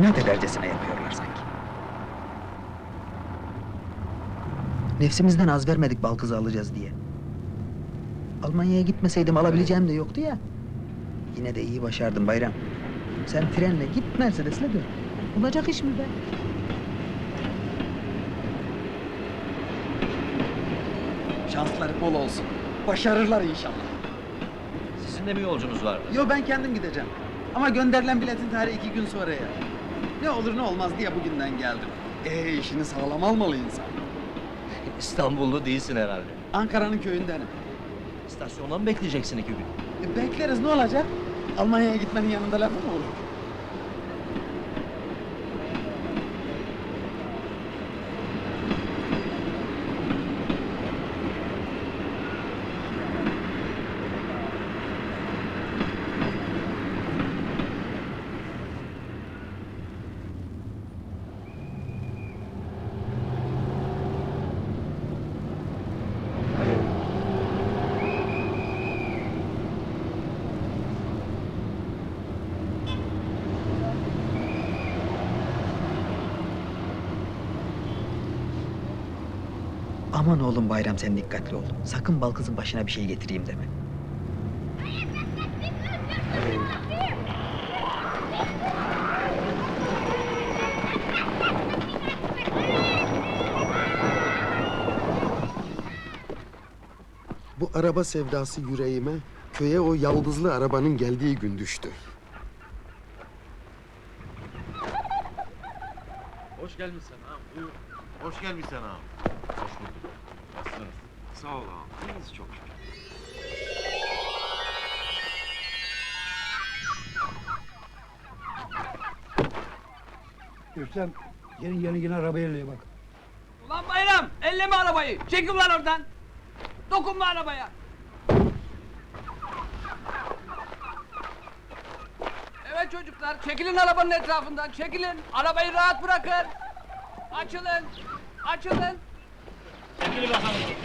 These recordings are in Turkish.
inat edercesine yapıyorlar sanki. Nefsimizden az vermedik bal kızı alacağız diye. Almanya'ya gitmeseydim alabileceğim de yoktu ya. Yine de iyi başardım Bayram. Sen trenle git Mercedes'le dön. Olacak iş mi be? Şansları bol olsun. Başarırlar inşallah. Sizin de bir yolcunuz vardı. Yo ben kendim gideceğim. Ama gönderilen biletin tarihi iki gün sonra ya. Ne olur ne olmaz diye bugünden geldim. Ee işini sağlam almalı insan. İstanbullu değilsin herhalde. Ankara'nın köyündenim. İstasyonda mı bekleyeceksin iki gün? E, bekleriz ne olacak? Almanya'ya gitmenin yanında lafı mı olur? Aman oğlum Bayram sen dikkatli ol. Sakın bal kızın başına bir şey getireyim deme. Bu araba sevdası yüreğime köye o yaldızlı arabanın geldiği gün düştü. Hoş gelmişsin ağam. Buyur. Hoş gelmişsin ağam. Bulduk. Nasılsınız? Sağ ol ağam. İyiyiz çok şükür. Rüstem, yeni yeni yine arabaya elleye bak. Ulan bayram, elleme arabayı. Çekil lan oradan. Dokunma arabaya. Evet çocuklar, çekilin arabanın etrafından, çekilin. Arabayı rahat bırakın. Açılın, açılın. Kezban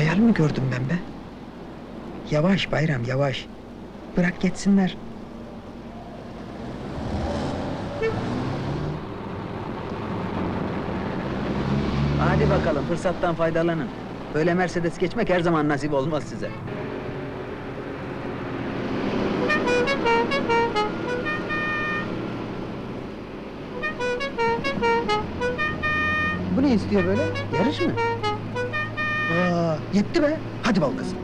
Hayal mi gördüm ben be? Yavaş Bayram yavaş. Bırak geçsinler. Hadi bakalım fırsattan faydalanın. Böyle Mercedes geçmek her zaman nasip olmaz size. Bu ne istiyor böyle? Yarış mı? Aa, yetti be. Hadi bal kızım.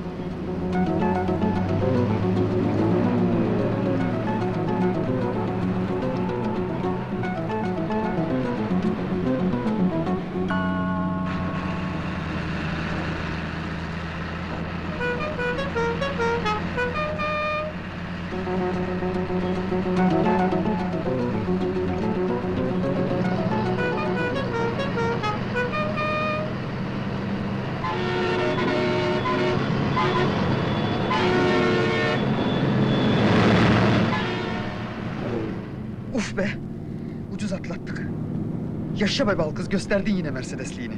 Yaşa be bal kız, gösterdin yine Mercedesliğini.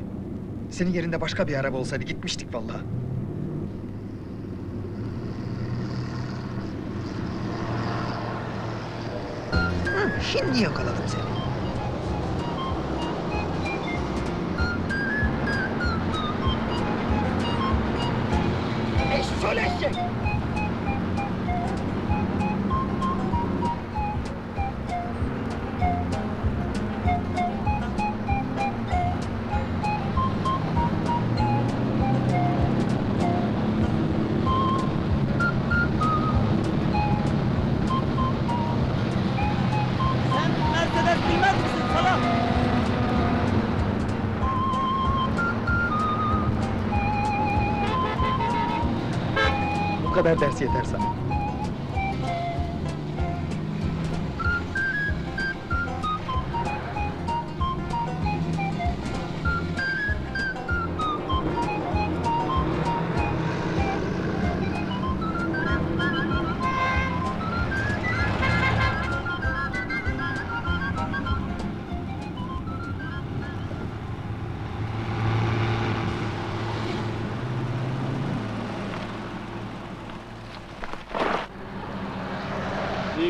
Senin yerinde başka bir araba olsaydı gitmiştik vallahi. Şimdi yakaladım seni. Eşşol eşek! कब है तहसी तहसा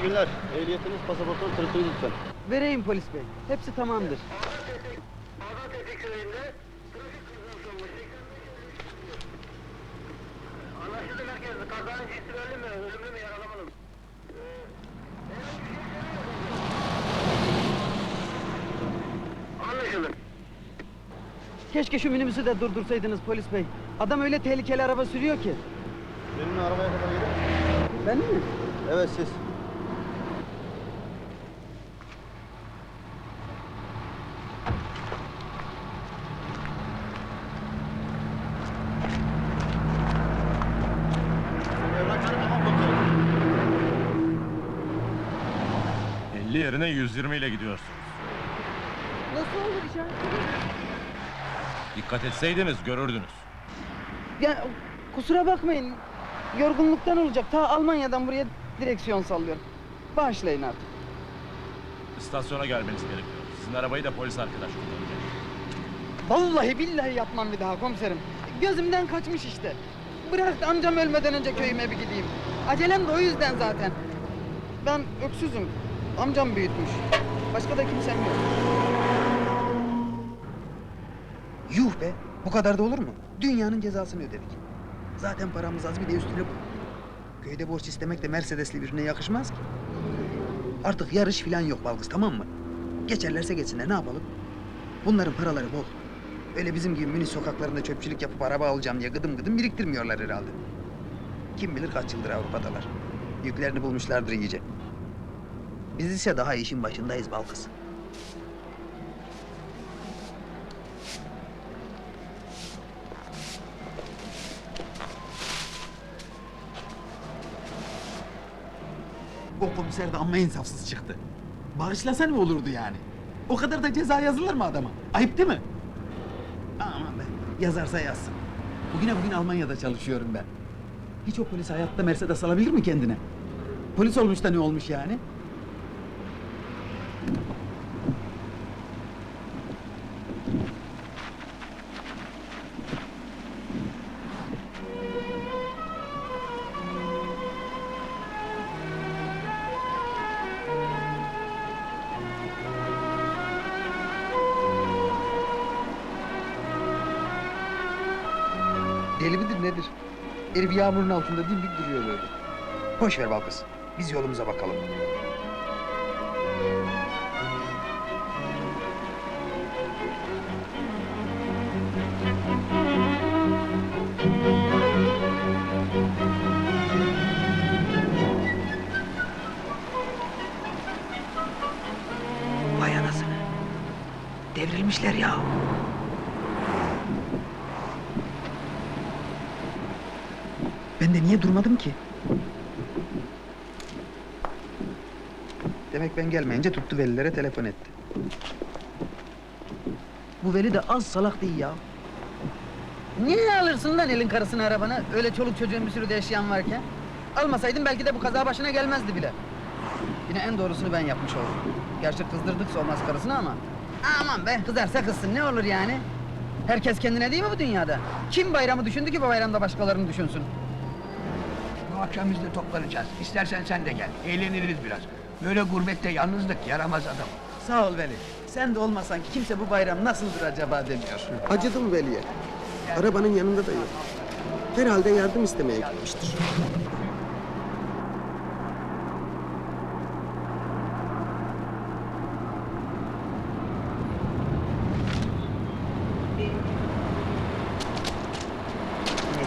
günler. Ehliyetiniz, pasaportunuz, tırtınız lütfen. Vereyim polis bey. Hepsi tamamdır. Keşke şu minibüsü de durdursaydınız polis bey. Adam öyle tehlikeli araba sürüyor ki. Benimle arabaya kadar gelin. Ben mi? Evet siz. Evrakları tamam bakalım. 50 yerine 120 ile gidiyorsunuz. Nasıl olur ya? Dikkat etseydiniz görürdünüz. Ya kusura bakmayın. Yorgunluktan olacak. Ta Almanya'dan buraya direksiyon sallıyorum. Bağışlayın artık. İstasyona gelmeniz gerekiyor. Sizin arabayı da polis arkadaş kullanacak. Vallahi billahi yapmam bir daha komiserim. Gözümden kaçmış işte. Bırak amcam ölmeden önce köyüme bir gideyim. Acelem de o yüzden zaten. Ben öksüzüm. Amcam büyütmüş. Başka da kimsem yok. Yuh be! Bu kadar da olur mu? Dünyanın cezasını ödedik. Zaten paramız az bir de üstüne bu. Köyde borç istemek de Mercedesli birine yakışmaz ki. Artık yarış filan yok Balkız tamam mı? Geçerlerse geçsinler ne yapalım? Bunların paraları bol. Öyle bizim gibi Münih sokaklarında çöpçülük yapıp araba alacağım diye gıdım gıdım biriktirmiyorlar herhalde. Kim bilir kaç yıldır Avrupa'dalar. Yüklerini bulmuşlardır iyice. Biz ise daha işin başındayız Balkız. O komiser de amma insafsız çıktı. Bağışlasa ne olurdu yani? O kadar da ceza yazılır mı adama? Ayıp değil mi? Aman be, yazarsa yazsın. Bugüne bugün Almanya'da çalışıyorum ben. Hiç o polis hayatta Mercedes alabilir mi kendine? Polis olmuş da ne olmuş yani? Nedir? Herif yağmurun altında dimdik duruyor böyle. Boş ver Balkız. Biz yolumuza bakalım. Vay. Devrilmişler ya. Ben de niye durmadım ki? Demek ben gelmeyince tuttu velilere telefon etti. Bu veli de az salak değil ya. Niye alırsın lan elin karısını arabana? Öyle çoluk çocuğun bir sürü de eşyan varken. Almasaydın belki de bu kaza başına gelmezdi bile. Yine en doğrusunu ben yapmış oldum. Gerçi kızdırdık olmaz karısını ama. Aman be kızarsa kızsın ne olur yani? Herkes kendine değil mi bu dünyada? Kim bayramı düşündü ki bu bayramda başkalarını düşünsün? Bu akşam biz de toplanacağız. İstersen sen de gel. Eğleniriz biraz. Böyle gurbette yalnızlık yaramaz adam. Sağ ol Veli. Sen de olmasan kimse bu bayram nasıldır acaba demiyor. Acıdım Veli'ye. Arabanın yanında da yok. Herhalde yardım istemeye gitmiştir.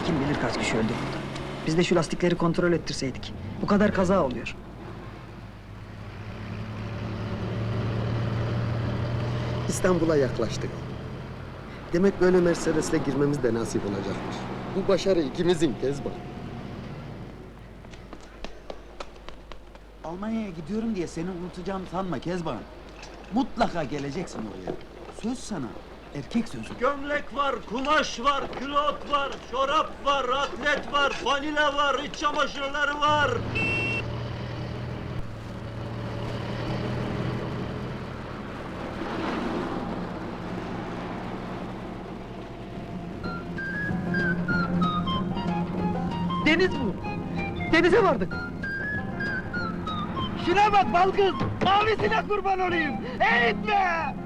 Kim bilir kaç kişi öldü burada. Biz de şu lastikleri kontrol ettirseydik. Bu kadar kaza oluyor. İstanbul'a yaklaştık. Demek böyle Mercedes'le girmemiz de nasip olacakmış. Bu başarı ikimizin Kezban. Almanya'ya gidiyorum diye seni unutacağım sanma Kezban. Mutlaka geleceksin oraya. Söz sana. Erkek sözü. Gömlek var, kumaş var, külot var, çorap var, atlet var, vanila var, iç çamaşırları var. Deniz bu. Denize vardık. Şuna bak balkız. Mavisine kurban olayım. Eğitme.